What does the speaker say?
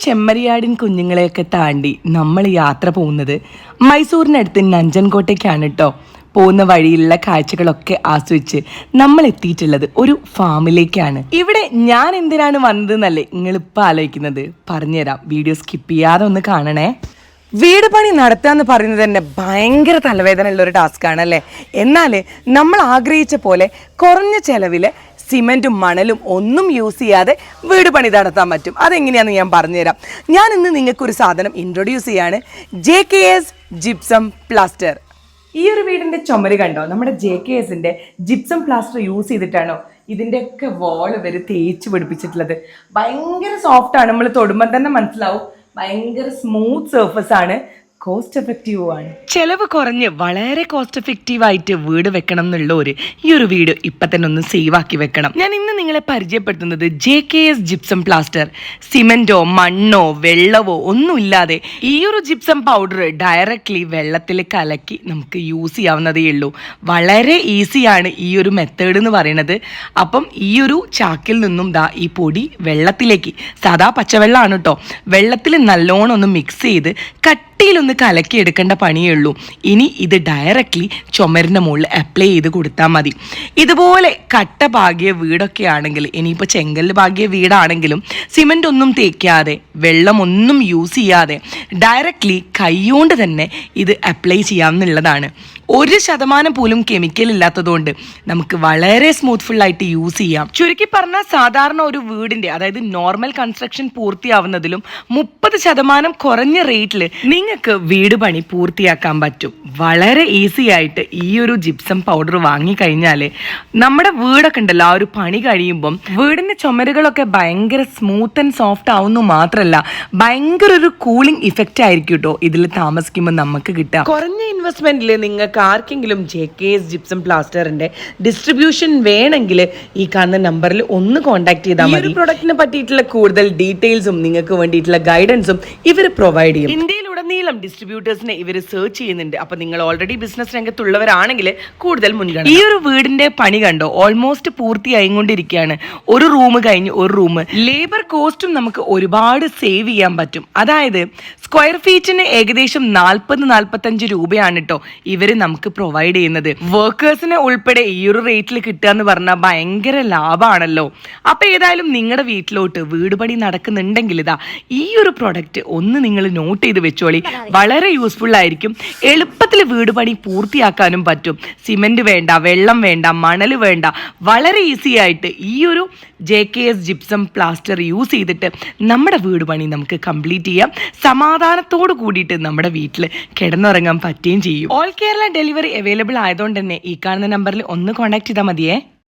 ചെമ്മരിയാടിൻ കുഞ്ഞുങ്ങളെയൊക്കെ താണ്ടി നമ്മൾ യാത്ര പോകുന്നത് മൈസൂരിനടുത്ത് നഞ്ചൻകോട്ടയ്ക്കാണ് കേട്ടോ പോകുന്ന വഴിയിലുള്ള കാഴ്ചകളൊക്കെ ആസ്വദിച്ച് നമ്മൾ എത്തിയിട്ടുള്ളത് ഒരു ഫാമിലേക്കാണ്. ഇവിടെ ഞാൻ എന്തിനാണ് വന്നതെന്നല്ലേ നിങ്ങൾ ഇപ്പം ആലോചിക്കുന്നത്? പറഞ്ഞുതരാം. വീഡിയോ സ്കിപ്പ് ചെയ്യാതെ ഒന്ന് കാണണേ. വീട് പണി നടത്തുക എന്ന് പറയുന്നത് തന്നെ ഭയങ്കര തലവേദന ഉള്ള ഒരു ടാസ്ക് ആണ് അല്ലേ എന്നാൽ നമ്മൾ ആഗ്രഹിച്ച പോലെ കുറഞ്ഞ ചെലവിൽ സിമെന്റും മണലും ഒന്നും യൂസ് ചെയ്യാതെ വീട് പണി നടത്താൻ പറ്റും. അതെങ്ങനെയാണെന്ന് ഞാൻ പറഞ്ഞുതരാം. ഞാൻ ഇന്ന് നിങ്ങൾക്കൊരു സാധനം ഇൻട്രൊഡ്യൂസ് ചെയ്യാണ്. J K S gypsum plaster ഈ ഒരു വീടിന്റെ ചുമര് കണ്ടോ? നമ്മുടെ ജെ കെ എസിന്റെ ജിപ്സം പ്ലാസ്റ്റർ യൂസ് ചെയ്തിട്ടാണോ ഇതിന്റെയൊക്കെ വാൾ ഇവർ തേച്ച് പിടിപ്പിച്ചിട്ടുള്ളത്. ഭയങ്കര സോഫ്റ്റാണ് നമ്മൾ തൊടുമ്പോൾ തന്നെ മനസ്സിലാവും. ഭയങ്കര സ്മൂത്ത് സർഫസ് ആണ്. കോസ്റ്റ് എഫക്റ്റീവ് ആണ്. ചെലവ് കുറഞ്ഞ് വളരെ കോസ്റ്റ് എഫക്റ്റീവ് ആയിട്ട് വീട് വെക്കണം എന്നുള്ളവര് ഈ ഒരു വീട് ഇപ്പൊ തന്നെ ഒന്ന് സേവ് ആക്കി വെക്കണം. ഞാൻ ഇന്ന് നിങ്ങളെ പരിചയപ്പെടുത്തുന്നത് J K S gypsum plaster സിമെന്റോ മണ്ണോ വെള്ളവോ ഒന്നുമില്ലാതെ ഈ ഒരു ജിപ്സം പൗഡർ ഡയറക്റ്റ്ലി വെള്ളത്തിൽ കലക്കി നമുക്ക് യൂസ് ചെയ്യാവുന്നതേ ഉള്ളൂ. വളരെ ഈസിയാണ് ഈ ഒരു മെത്തേഡ് എന്ന് പറയുന്നത്. അപ്പം ഈ ഒരു ചാക്കിൽ നിന്നും ദാ ഈ പൊടി വെള്ളത്തിലേക്ക് സാധാ പച്ചവെള്ളമാണ് കേട്ടോ വെള്ളത്തിൽ നല്ലോണം ഒന്ന് മിക്സ് ചെയ്ത് കട്ടിയിലൊന്ന് കലക്കി എടുക്കേണ്ട പണിയേ ഉള്ളൂ. ഇനി ഇത് ഡയറക്റ്റ്ലി ചുമരിന്റെ മുകളിൽ അപ്ലൈ ചെയ്ത് കൊടുത്താൽ മതി. ഇതുപോലെ കട്ട പാകിയ വീടൊക്കെ ആണെങ്കിൽ ഇനിയിപ്പോൾ ചെങ്കല്ല് പാകിയ വീടാണെങ്കിലും സിമെന്റ് ഒന്നും തേക്കാതെ വെള്ളമൊന്നും യൂസ് ചെയ്യാതെ ഡയറക്റ്റ്ലി കൈകൊണ്ട് തന്നെ ഇത് അപ്ലൈ ചെയ്യാമെന്നുള്ളതാണ്. ഒരു ശതമാനം പോലും കെമിക്കൽ ഇല്ലാത്തതുകൊണ്ട് നമുക്ക് വളരെ സ്മൂത്ത്ഫുൾ ആയിട്ട് യൂസ് ചെയ്യാം. ചുരുക്കി പറഞ്ഞാൽ സാധാരണ ഒരു വീടിന്റെ അതായത് നോർമൽ കൺസ്ട്രക്ഷൻ പൂർത്തിയാവുന്നതിലും മുപ്പത് ശതമാനം കുറഞ്ഞ റേറ്റിൽ നിങ്ങൾക്ക് വീട് പണി പൂർത്തിയാക്കാൻ പറ്റും. വളരെ ഈസി ആയിട്ട് ഈ ഒരു ജിപ്സം പൗഡർ വാങ്ങിക്കഴിഞ്ഞാൽ നമ്മുടെ വീടൊക്കെ ഉണ്ടല്ലോ ആ ഒരു പണി കഴിയുമ്പം വീടിന്റെ ചുമരുകളൊക്കെ ഭയങ്കര സ്മൂത്ത് ആൻഡ് സോഫ്റ്റ് ആവുന്നു മാത്രമല്ല ഭയങ്കര ഒരു കൂളിംഗ് ഇഫക്റ്റ് ആയിരിക്കും കേട്ടോ ഇതിൽ താമസിക്കുമ്പോൾ നമുക്ക് കിട്ടുക. കുറഞ്ഞ ഇൻവെസ്റ്റ്മെന്റിൽ നിങ്ങൾക്ക് ആർക്കെങ്കിലും ജെ കെ എസ് ജിപ്സം പ്ലാസ്റ്ററിന്റെ ഡിസ്ട്രിബ്യൂഷൻ വേണമെങ്കിൽ ഈ കാണുന്ന നമ്പറിൽ ഒന്ന് കോൺടാക്ട് ചെയ്താൽ മതി. പ്രൊഡക്റ്റിനെ പറ്റിയിട്ടുള്ള കൂടുതൽ ഡീറ്റെയിൽസും നിങ്ങൾക്ക് വേണ്ടിയിട്ടുള്ള ഗൈഡൻസും ഇവർ പ്രൊവൈഡ് ചെയ്യും. ഇന്ത്യയിലുടനീളം ഡിസ്ട്രിബ്യൂട്ടേഴ്സിനെ ഇവർ സെർച്ച് ചെയ്യുന്നുണ്ട് അപ്പൊ നിങ്ങൾ ഓൾറെഡി ബിസിനസ് രംഗത്തുള്ളവരാണെങ്കിൽ കൂടുതൽ മുൻഗണന ഈ ഒരു വീടിന്റെ പണി കണ്ടോ ഓൾമോസ്റ്റ് പൂർത്തിയായി പൂർത്തിയായിക്കൊണ്ടിരിക്കുകയാണ് ഒരു റൂം കഴിഞ്ഞ് ഒരു റൂം ലേബർ കോസ്റ്റും നമുക്ക് ഒരുപാട് സേവ് ചെയ്യാൻ പറ്റും അതായത് സ്ക്വയർ ഫീറ്റിന് ഏകദേശം നാൽപ്പത് നാൽപ്പത്തഞ്ച് രൂപയാണ് കേട്ടോ ഇവർ നമുക്ക് പ്രൊവൈഡ് ചെയ്യുന്നത് വർക്കേഴ്സിനെ ഉൾപ്പെടെ ഈ ഒരു റേറ്റിൽ കിട്ടുക എന്ന് പറഞ്ഞാൽ ഭയങ്കര ലാഭമാണല്ലോ അപ്പൊ ഏതായാലും നിങ്ങളുടെ വീട്ടിലോട്ട് വീട് പണി നടക്കുന്നുണ്ടെങ്കിൽ ഇതാ ഈ ഒരു പ്രൊഡക്റ്റ് ഒന്ന് നിങ്ങൾ നോട്ട് ചെയ്ത് വെച്ചോളി വളരെ യൂസ്ഫുൾ ആയിരിക്കും. എളുപ്പത്തിൽ വീട് പണി പൂർത്തിയാക്കാനും പറ്റും. സിമെന്റ് വേണ്ട വെള്ളം വേണ്ട മണൽ വേണ്ട. വളരെ ഈസി ആയിട്ട് ഈ ഒരു J K S gypsum plaster use ചെയ്തിട്ട് നമ്മുടെ വീട് പണി നമുക്ക് കംപ്ലീറ്റ് ചെയ്യാം. സമാധാനത്തോട് കൂടിയിട്ട് നമ്മുടെ വീട്ടിൽ കിടന്നുറങ്ങാൻ പറ്റുകയും ചെയ്യും. ഓൾ കേരള ഡെലിവറി അവൈലബിൾ ആയതുകൊണ്ട് തന്നെ ഈ കാണുന്ന നമ്പറിൽ ഒന്ന് കോൺടാക്ട് ചെയ്താൽ മതിയേ.